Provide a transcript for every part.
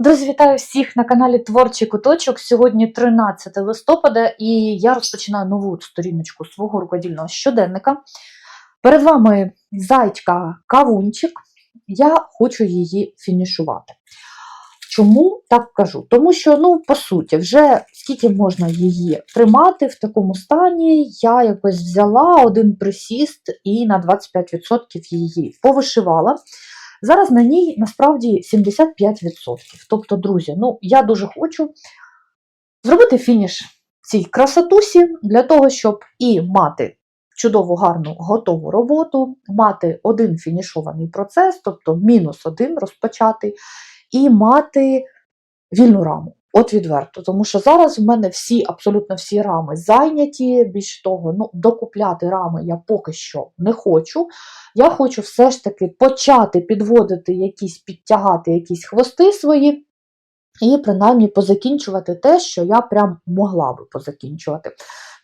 Друзі, вітаю всіх на каналі Творчий Куточок. Сьогодні 13 листопада, і я розпочинаю нову сторіночку свого рукодільного щоденника. Перед вами зайчка кавунчик. Я хочу її фінішувати. Чому так кажу? Тому що, ну, по суті, вже скільки можна її тримати в такому стані, я якось взяла один присіст і на 25% її повишивала. Зараз на ній насправді 75%. Тобто, друзі, ну я дуже хочу зробити фініш цій красотусі для того, щоб і мати чудову, гарну, готову роботу, мати один фінішований процес, тобто мінус один розпочати, і мати вільну раму. От відверто, тому що зараз в мене всі, абсолютно всі рами зайняті. Більш того, ну, докупляти рами я поки що не хочу. Я хочу все ж таки почати підводити якісь, підтягати якісь хвости свої, і принаймні позакінчувати те, що я прям могла би позакінчувати.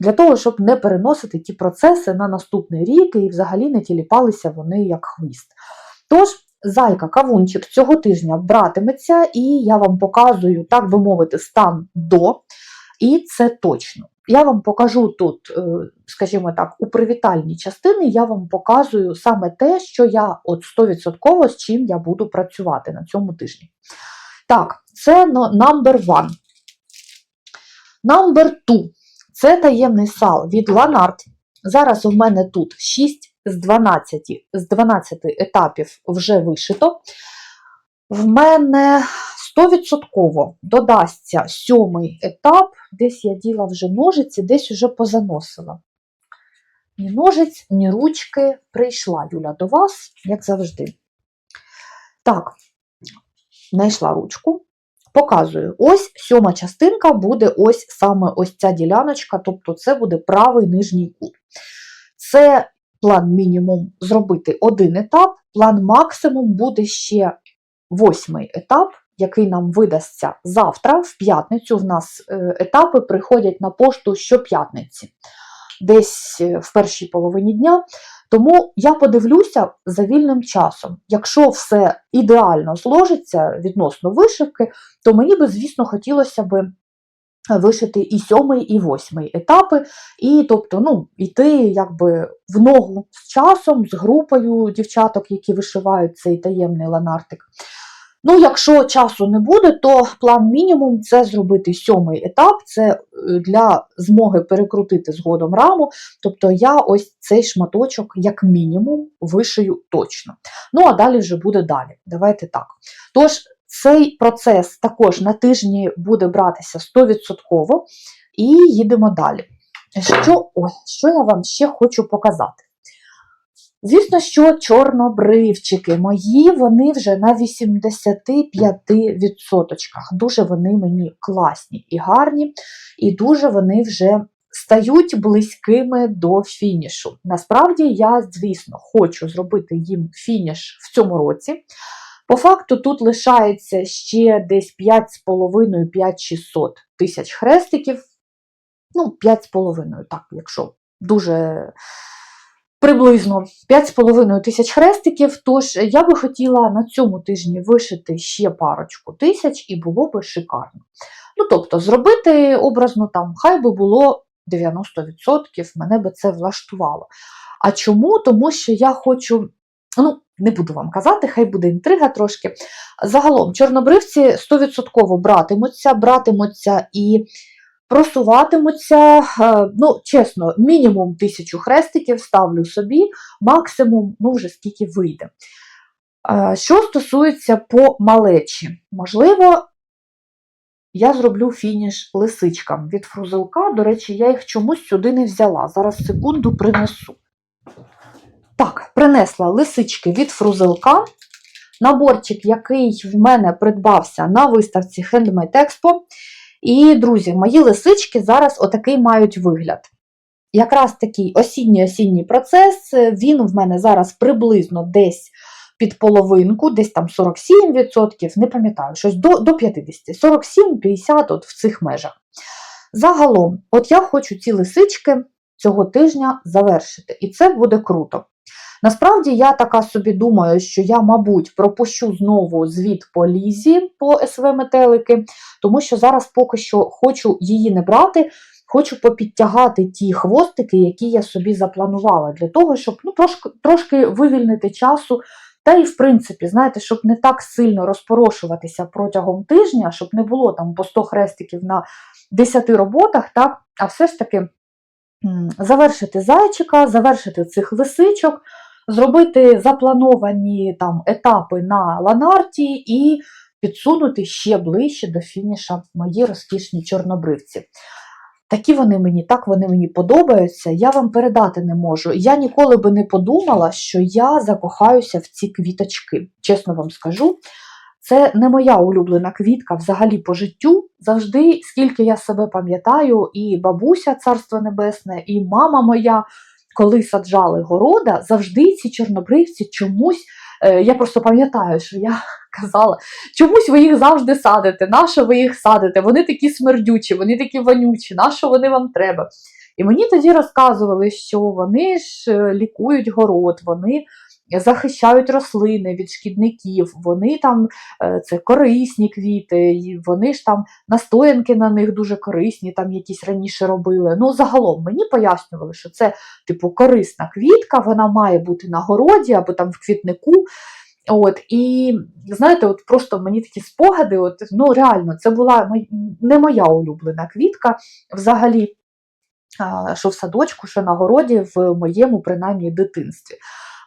Для того, щоб не переносити ті процеси на наступний рік і взагалі не тіліпалися вони як хвіст. Тож, зайка кавунчик цього тижня братиметься, і я вам показую, так би мовити, стан до. І це точно. Я вам покажу тут, е, скажімо так, у привітальній частині я вам показую саме те, що я от 100% з чим я буду працювати на цьому тижні. Так, це number one. Number two. Це таємний сал від Ланарт. Зараз у мене тут 6 з 12, з 12 етапів вже вишито. В мене 100% додасться сьомий етап, десь я діла вже ножиці, десь вже позаносила. Ні ножиць, ні ручки. Прийшла Юля до вас, як завжди. Так, знайшла ручку. Показую, ось сьома частинка буде ось саме ось ця діляночка, тобто це буде правий нижній кут. Це план мінімум зробити один етап, план максимум буде ще восьмий етап, який нам видасться завтра, в п'ятницю. В нас е, етапи приходять на пошту щоп'ятниці, десь е, в першій половині дня. Тому я подивлюся за вільним часом. Якщо все ідеально зложиться відносно вишивки, то мені би, звісно, хотілося би вишити і сьомий, і восьмий етапи, і тобто, ну, йти якби в ногу з часом, з групою дівчаток, які вишивають цей таємний ланартик. Ну, якщо часу не буде, то план мінімум це зробити сьомий етап, це для змоги перекрутити згодом раму. Тобто я ось цей шматочок, як мінімум, вишию точно. Ну, а далі вже буде далі. Давайте так. Тож, цей процес також на тижні буде братися 100%, і їдемо далі. Що, ой, що я вам ще хочу показати? Звісно, що чорнобривчики мої, вони вже на 85%. Дуже вони мені класні і гарні, і дуже вони вже стають близькими до фінішу. Насправді, я, звісно, хочу зробити їм фініш в цьому році. По факту, тут лишається ще десь 5,5-5600 тисяч хрестиків. Ну, 5,5, так, якщо дуже приблизно 5,5 тисяч хрестиків. Тож я би хотіла на цьому тижні вишити ще парочку тисяч, і було би шикарно. Ну, тобто, зробити образно там, хай би було 90%, мене би це влаштувало. А чому? Тому що я хочу, ну, не буду вам казати, хай буде інтрига трошки. Загалом, чорнобривці 100% братимуться, братимуться і просуватимуться, ну, чесно, мінімум тисячу хрестиків ставлю собі, максимум, ну, вже скільки вийде. Що стосується по малечі, можливо, я зроблю фініш лисичкам від фрузилка. До речі, я їх чомусь сюди не взяла. Зараз секунду принесу. Так, принесла лисички від фрузилка. Наборчик, який в мене придбався на виставці Handmade Expo. І, друзі, мої лисички зараз отакий мають вигляд. Якраз такий осінній-осінній процес, він в мене зараз приблизно десь під половинку, десь там 47%, не пам'ятаю, щось до до 50, 47-50 от в цих межах. Загалом, от я хочу ці лисички цього тижня завершити, і це буде круто. Насправді я така собі думаю, що я, мабуть, пропущу знову звіт по лізі по СВ метелики, тому що зараз поки що хочу її не брати. Хочу попідтягати ті хвостики, які я собі запланувала, для того, щоб ну, трошки, трошки вивільнити часу. Та і, в принципі, знаєте, щоб не так сильно розпорошуватися протягом тижня, щоб не було там по 100 хрестиків на 10 роботах, так, а все ж таки завершити зайчика, завершити цих лисичок, зробити заплановані там етапи на ланарті і підсунути ще ближче до фініша мої розкішні чорнобривці. Такі вони мені, так вони мені подобаються, я вам передати не можу. Я ніколи би не подумала, що я закохаюся в ці квіточки. Чесно вам скажу, це не моя улюблена квітка взагалі по життю. Завжди, скільки я себе пам'ятаю, і бабуся, царство небесне, і мама моя, коли саджали города, завжди ці чорнобривці чомусь. е, Я просто пам'ятаю, що я казала, чомусь ви їх завжди садите, нащо ви їх садите? Вони такі смердючі, вони такі вонючі, нащо вони вам треба? І мені тоді розказували, що вони ж е, лікують город, вони захищають рослини від шкідників, вони там е, це корисні квіти, вони ж там настоянки на них дуже корисні, там якісь раніше робили. Ну, загалом мені пояснювали, що це типу корисна квітка, вона має бути на городі або там в квітнику. От, і знаєте, от просто мені такі спогади, от, ну реально, це була не моя улюблена квітка взагалі, що в садочку, що на городі в моєму, принаймні, дитинстві.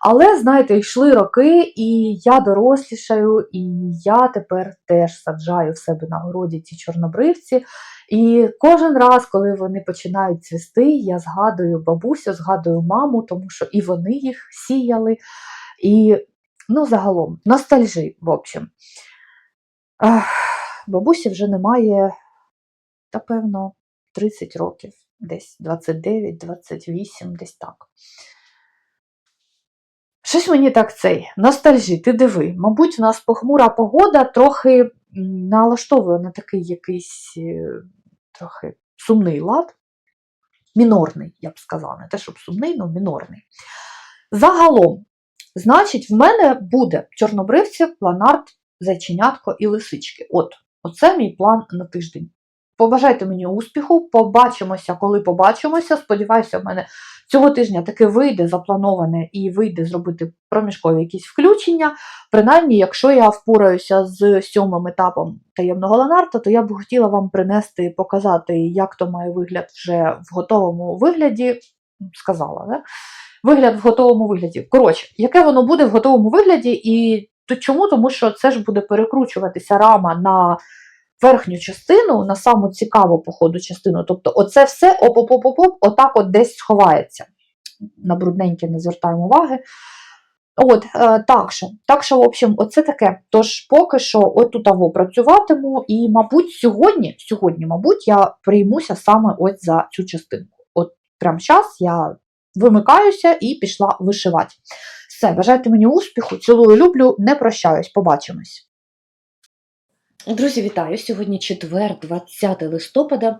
Але, знаєте, йшли роки, і я дорослішаю, і я тепер теж саджаю в себе на городі ці чорнобривці. І кожен раз, коли вони починають цвісти, я згадую бабусю, згадую маму, тому що і вони їх сіяли. І Ну, загалом, ностальжі, в общем. Ах, бабусі вже немає, та певно, 30 років, десь 29, 28, десь так. Щось мені так цей, ностальжі, ти диви. Мабуть, у нас похмура погода трохи налаштовує на такий якийсь е, трохи сумний лад. Мінорний, я б сказала, не те, щоб сумний, але мінорний. Загалом, Значить, в мене буде чорнобривці, планарт, зайченятко і лисички. От, оце мій план на тиждень. Побажайте мені успіху, побачимося, коли побачимося. Сподіваюся, в мене цього тижня таки вийде заплановане і вийде зробити проміжкові якісь включення. Принаймні, якщо я впораюся з сьомим етапом таємного ланарта, то я б хотіла вам принести, показати, як то має вигляд вже в готовому вигляді. Сказала, да? вигляд в готовому вигляді. Коротше, яке воно буде в готовому вигляді, і то чому? Тому що це ж буде перекручуватися рама на верхню частину, на саму цікаву по ходу частину. Тобто, оце все оп-оп-оп-оп, отак от десь сховається. На брудненьке не звертаємо уваги. От, е, так що, так що, в общем, оце таке. Тож поки що отут аво працюватиму, і, мабуть, сьогодні, сьогодні, мабуть, я приймуся саме ось за цю частинку. От прямо зараз я вимикаюся і пішла вишивати. Все, бажайте мені успіху, цілую, люблю, не прощаюсь, побачимось. Друзі, вітаю! Сьогодні четвер, 20 листопада,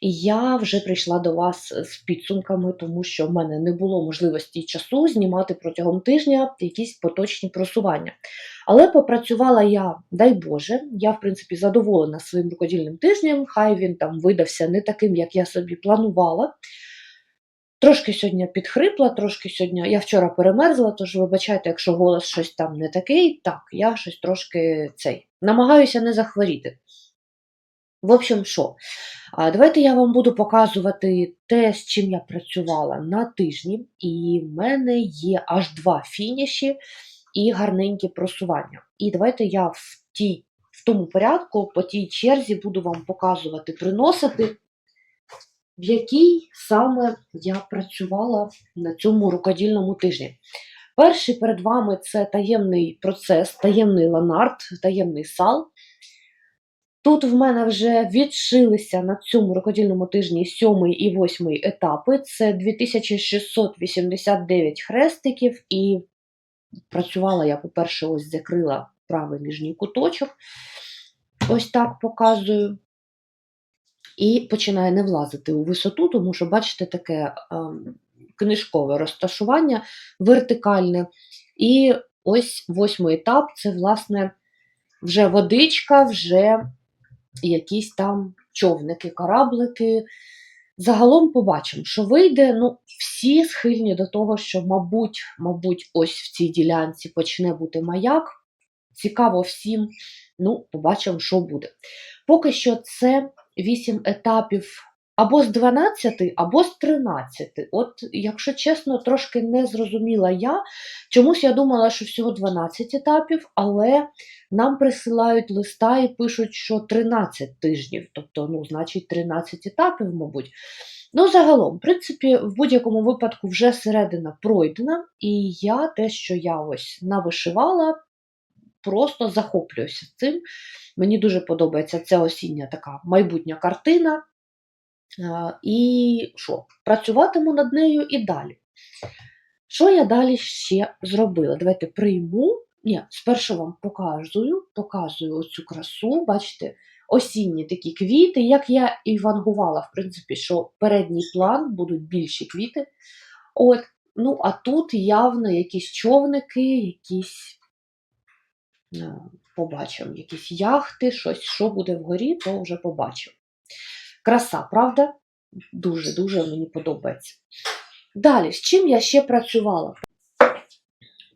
і я вже прийшла до вас з підсумками, тому що в мене не було можливості часу знімати протягом тижня якісь поточні просування. Але попрацювала я, дай Боже, я, в принципі, задоволена своїм рукодільним тижнем, хай він там видався не таким, як я собі планувала. Трошки сьогодні підхрипла, трошки сьогодні. Я вчора перемерзла, тож вибачайте, якщо голос щось там не такий, так, я щось трошки цей. Намагаюся не захворіти. В общем, що? Давайте я вам буду показувати те, з чим я працювала на тижні, і в мене є аж два фініші і гарненькі просування. І давайте я в, тій, в тому порядку, по тій черзі буду вам показувати, приносити в якій саме я працювала на цьому рукодільному тижні. Перший перед вами це таємний процес, таємний ланарт, таємний сал. Тут в мене вже відшилися на цьому рукодільному тижні сьомий і восьмий етапи. Це 2689 хрестиків, і працювала я, по-перше, ось закрила правий нижній куточок. Ось так показую і починає не влазити у висоту, тому що, бачите, таке ем, книжкове розташування вертикальне. І ось восьмий етап це, власне, вже водичка, вже якісь там човники, кораблики. Загалом побачимо, що вийде. Ну, всі схильні до того, що, мабуть, мабуть, ось в цій ділянці почне бути маяк. Цікаво всім. Ну, побачимо, що буде. Поки що це 8 етапів або з 12, або з 13. От, якщо чесно, трошки не зрозуміла я. Чомусь я думала, що всього 12 етапів, але нам присилають листа і пишуть, що 13 тижнів, тобто, ну, значить, 13 етапів, мабуть. Ну, загалом, в принципі, в будь-якому випадку вже середина пройдена, і я те, що я ось навишивала, просто захоплююся цим. Мені дуже подобається ця осіння така майбутня картина. І що? Працюватиму над нею і далі. Що я далі ще зробила? Давайте прийму. Ні, спершу вам показую, показую оцю красу. Бачите, осінні такі квіти, як я і вангувала, в принципі, що передній план будуть більші квіти. От, ну, а тут явно якісь човники, якісь е, побачимо, якісь яхти, щось, що буде вгорі, то вже побачимо. Краса, правда? Дуже-дуже мені подобається. Далі, з чим я ще працювала?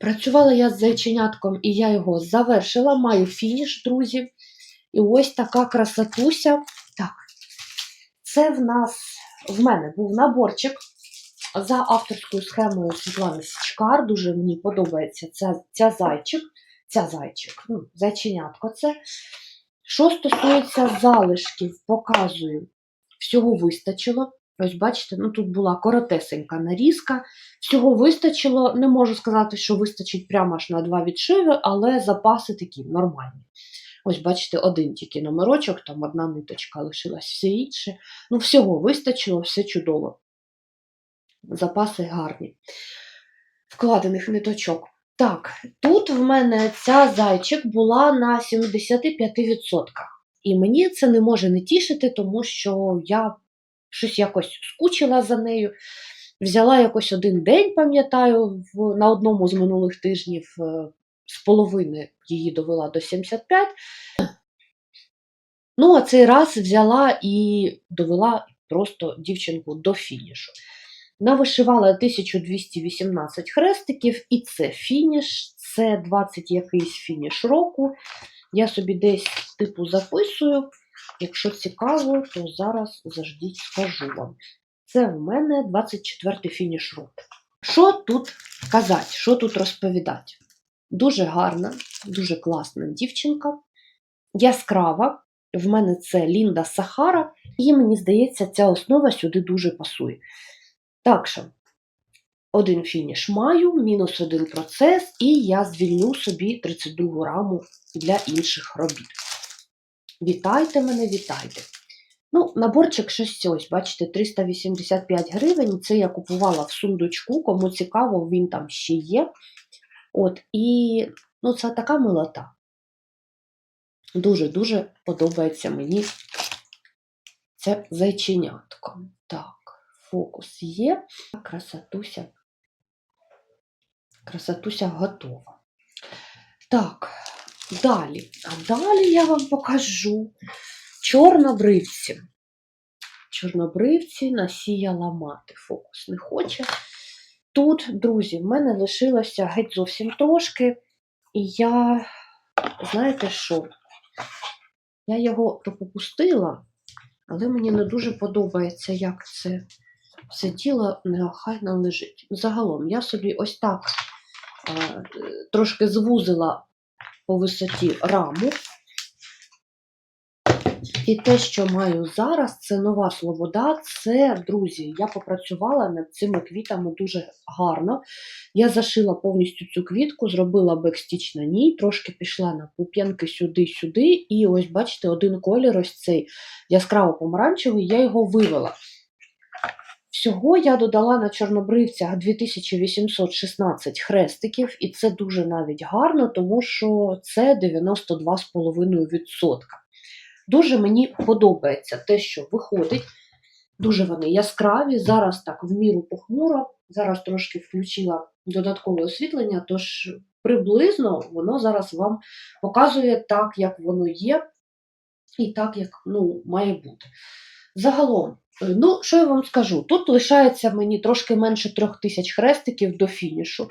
Працювала я з зайченятком, і я його завершила, маю фініш, друзі. І ось така красотуся. Так, це в нас, в мене був наборчик за авторською схемою Світлани Січкар. Дуже мені подобається ця, ця зайчик. Ця зайчик, ну, зайченятко це. Що стосується залишків, показую, всього вистачило. Ось бачите, ну тут була коротесенька нарізка. Всього вистачило, не можу сказати, що вистачить прямо аж на два відшиви, але запаси такі нормальні. Ось, бачите, один тільки номерочок, там одна ниточка лишилась, все інше. Ну, всього вистачило, все чудово. Запаси гарні. Вкладених ниточок. Так, тут в мене ця зайчик була на 75%. І мені це не може не тішити, тому що я щось якось скучила за нею. Взяла якось один день, пам'ятаю, на одному з минулих тижнів е, з половини її довела до 75. Ну, а цей раз взяла і довела просто дівчинку до фінішу. Навишивала 1218 хрестиків, і це фініш, це 20 якийсь фініш року. Я собі десь типу записую. Якщо цікаво, то зараз заждіть, скажу вам. Це в мене 24-й фініш року. Що тут казати, що тут розповідати? Дуже гарна, дуже класна дівчинка, яскрава. В мене це Лінда Сахара, і мені здається, ця основа сюди дуже пасує. Так що, один фініш маю, мінус один процес, і я звільню собі 32 раму для інших робіт. Вітайте мене, вітайте. Ну, наборчик щось ось, бачите, 385 гривень. Це я купувала в сундучку, кому цікаво, він там ще є. От, і ну, це така милота. Дуже-дуже подобається мені це зайченятко. Так, фокус є. Красотуся. Красотуся готова. Так, далі. А далі я вам покажу чорнобривці. Чорнобривці насіяла мати. Фокус не хоче. Тут, друзі, в мене лишилося геть зовсім трошки. І я, знаєте що? Я його то попустила, але мені не дуже подобається, як це все тіло неохайно лежить. Загалом, я собі ось так е, трошки звузила по висоті раму. І те, що маю зараз, це нова Слобода. Це, друзі, я попрацювала над цими квітами дуже гарно. Я зашила повністю цю квітку, зробила бекстіч на ній, трошки пішла на пуп'янки сюди-сюди. І ось, бачите, один колір, ось цей яскраво-помаранчевий, я його вивела. Всього я додала на чорнобривцях 2816 хрестиків, і це дуже навіть гарно, тому що це 92,5%. Дуже мені подобається те, що виходить. Дуже вони яскраві. Зараз так в міру похмуро. Зараз трошки включила додаткове освітлення, тож приблизно воно зараз вам показує так, як воно є, і так, як ну, має бути. Загалом, ну що я вам скажу? Тут лишається мені трошки менше трьох тисяч хрестиків до фінішу.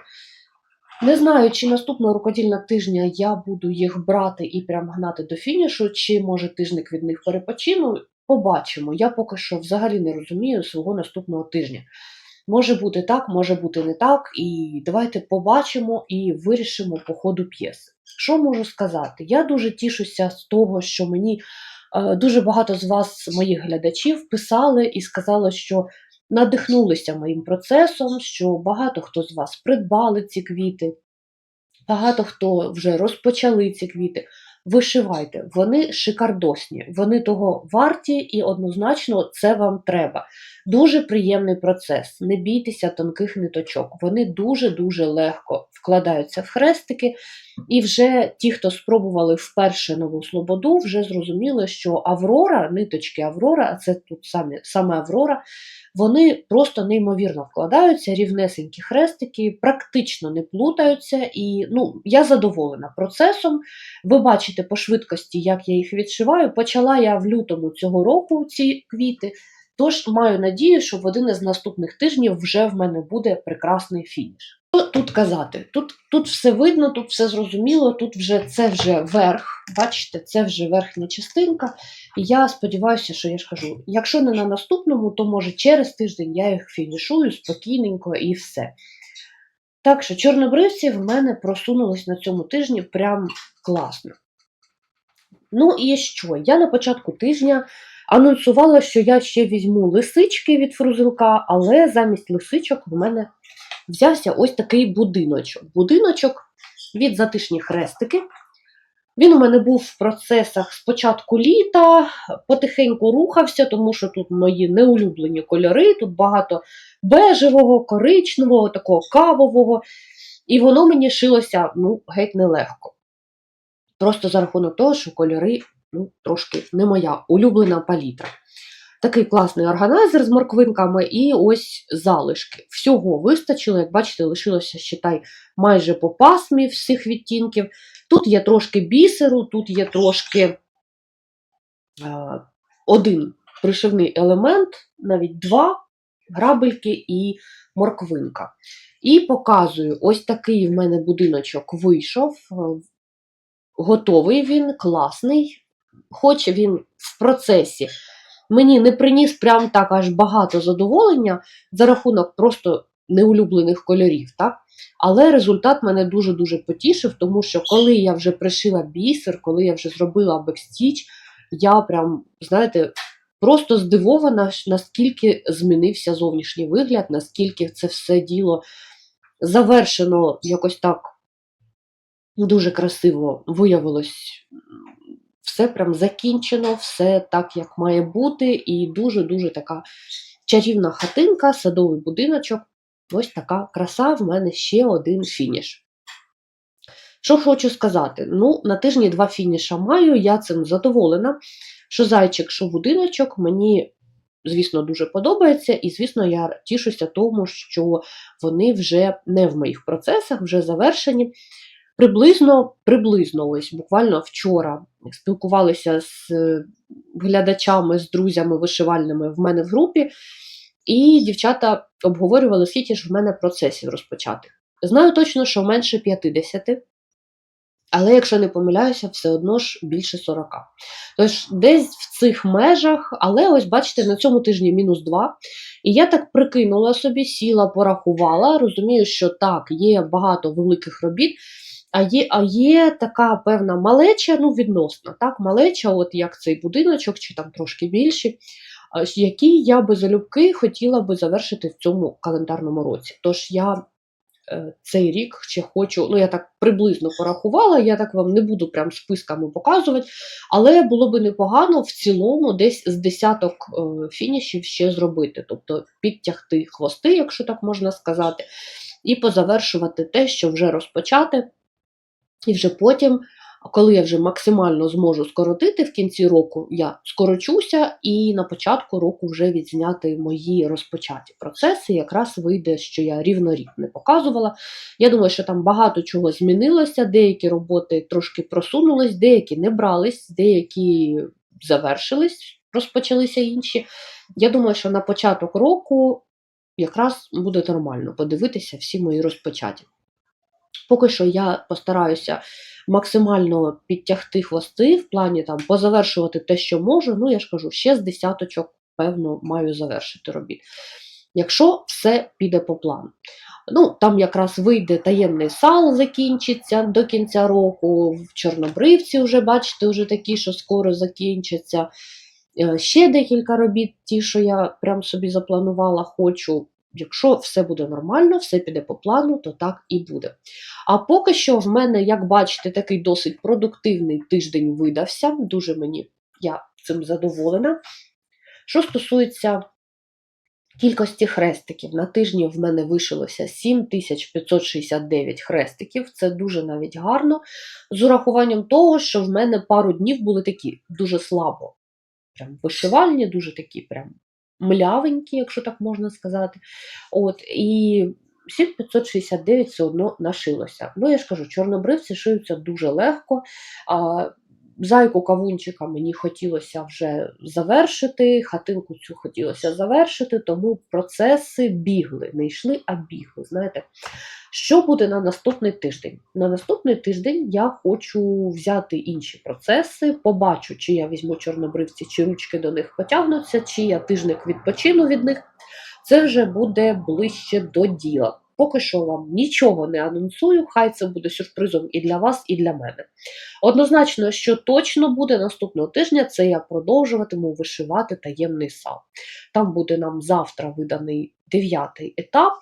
Не знаю, чи наступного рукодільного тижня я буду їх брати і прям гнати до фінішу, чи може тижник від них перепочину. Побачимо. Я поки що взагалі не розумію свого наступного тижня. Може бути так, може бути не так. І давайте побачимо і вирішимо по ходу п'єси. Що можу сказати? Я дуже тішуся з того, що мені е, дуже багато з вас, моїх глядачів, писали і сказали, що надихнулися моїм процесом, що багато хто з вас придбали ці квіти, багато хто вже розпочали ці квіти. Вишивайте, вони шикардосні, вони того варті і однозначно це вам треба. Дуже приємний процес. Не бійтеся тонких ниточок. Вони дуже-дуже легко вкладаються в хрестики. І вже ті, хто спробували вперше нову слободу, вже зрозуміли, що Аврора, ниточки Аврора, а це тут самі, саме Аврора, вони просто неймовірно вкладаються, рівнесенькі хрестики, практично не плутаються. І ну, я задоволена процесом. Ви бачите по швидкості, як я їх відшиваю. Почала я в лютому цього року ці квіти. Тож маю надію, що в один із наступних тижнів вже в мене буде прекрасний фініш. Що тут казати? Тут, тут все видно, тут все зрозуміло, тут вже це вже верх. Бачите, це вже верхня частинка. І я сподіваюся, що я ж кажу, якщо не на наступному, то може через тиждень я їх фінішую спокійненько і все. Так що чорнобривці в мене просунулись на цьому тижні прям класно. Ну і що? Я на початку тижня анонсувала, що я ще візьму лисички від фрузилка, але замість лисичок в мене взявся ось такий будиночок. Будиночок від затишні хрестики. Він у мене був в процесах з початку літа, потихеньку рухався, тому що тут мої неулюблені кольори, тут багато бежевого, коричневого, такого кавового. І воно мені шилося ну, геть нелегко. Просто за рахунок того, що кольори ну, трошки не моя улюблена палітра. Такий класний органайзер з морквинками і ось залишки. Всього вистачило, як бачите, лишилося считай, майже по пасмі всіх відтінків. Тут є трошки бісеру, тут є трошки е, один пришивний елемент, навіть два грабельки і морквинка. І показую, ось такий в мене будиночок вийшов. Готовий він, класний, хоч він в процесі мені не приніс прям так аж багато задоволення за рахунок просто неулюблених кольорів. так? Але результат мене дуже-дуже потішив, тому що коли я вже пришила бісер, коли я вже зробила бекстіч, я прям, знаєте, просто здивована, наскільки змінився зовнішній вигляд, наскільки це все діло завершено якось так дуже красиво виявилось. Все прям закінчено, все так, як має бути, і дуже-дуже така чарівна хатинка, садовий будиночок. Ось така краса, в мене ще один фініш. Що хочу сказати? Ну, на тижні два фініша маю, я цим задоволена. Що зайчик, що будиночок, мені, звісно, дуже подобається, і, звісно, я тішуся тому, що вони вже не в моїх процесах, вже завершені. Приблизно, приблизно, ось буквально вчора спілкувалися з е, глядачами, з друзями вишивальними в мене в групі, і дівчата обговорювали, скільки ж в мене процесів розпочати. Знаю точно, що менше 50, але якщо не помиляюся, все одно ж більше 40. Тож десь в цих межах, але ось бачите, на цьому тижні мінус 2. І я так прикинула собі, сіла, порахувала, розумію, що так, є багато великих робіт. А є, а є така певна малеча, ну відносно, так, малеча, от як цей будиночок, чи там трошки більші, які я би залюбки хотіла би завершити в цьому календарному році. Тож я е, цей рік ще хочу, ну я так приблизно порахувала, я так вам не буду прям списками показувати, але було би непогано в цілому десь з десяток е, фінішів ще зробити, тобто підтягти хвости, якщо так можна сказати, і позавершувати те, що вже розпочати. І вже потім коли я вже максимально зможу скоротити в кінці року, я скорочуся і на початку року вже відзняти мої розпочаті процеси. Якраз вийде, що я рівно рік не показувала. Я думаю, що там багато чого змінилося. Деякі роботи трошки просунулись, деякі не брались, деякі завершились, розпочалися інші. Я думаю, що на початок року якраз буде нормально подивитися всі мої розпочаті. Поки що я постараюся максимально підтягти хвости в плані там позавершувати те, що можу. Ну, я ж кажу, ще з десяточок, певно, маю завершити робіт. Якщо все піде по плану. Ну, там якраз вийде таємний сал, закінчиться до кінця року. В Чорнобривці вже, бачите, вже такі, що скоро закінчаться. Е, Ще декілька робіт, ті, що я прям собі запланувала, хочу. Якщо все буде нормально, все піде по плану, то так і буде. А поки що в мене, як бачите, такий досить продуктивний тиждень видався. Дуже мені я цим задоволена. Що стосується кількості хрестиків, на тижні в мене вишилося 7569 хрестиків. Це дуже навіть гарно. З урахуванням того, що в мене пару днів були такі дуже слабо. Прям вишивальні, дуже такі прям млявенькі, якщо так можна сказати. От, і 7569 все одно нашилося. Ну, я ж кажу, чорнобривці шиються дуже легко. А, Зайку кавунчика мені хотілося вже завершити, хатинку цю хотілося завершити, тому процеси бігли, не йшли, а бігли. Знаєте, що буде на наступний тиждень? На наступний тиждень я хочу взяти інші процеси, побачу, чи я візьму чорнобривці, чи ручки до них потягнуться, чи я тижник відпочину від них. Це вже буде ближче до діла. Поки що вам нічого не анонсую, хай це буде сюрпризом і для вас, і для мене. Однозначно, що точно буде наступного тижня, це я продовжуватиму вишивати таємний сал. Там буде нам завтра виданий дев'ятий етап,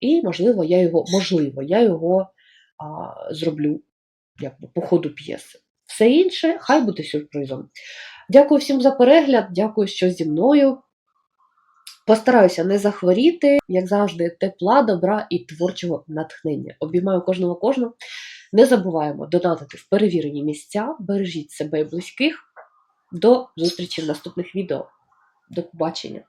і, можливо, я його, можливо, я його а, зроблю якби, по ходу п'єси. Все інше, хай буде сюрпризом. Дякую всім за перегляд, дякую, що зі мною. Постараюся не захворіти, як завжди, тепла, добра і творчого натхнення. Обіймаю кожного кожного. Не забуваємо донатити в перевірені місця, бережіть себе і близьких. До зустрічі в наступних відео. До побачення!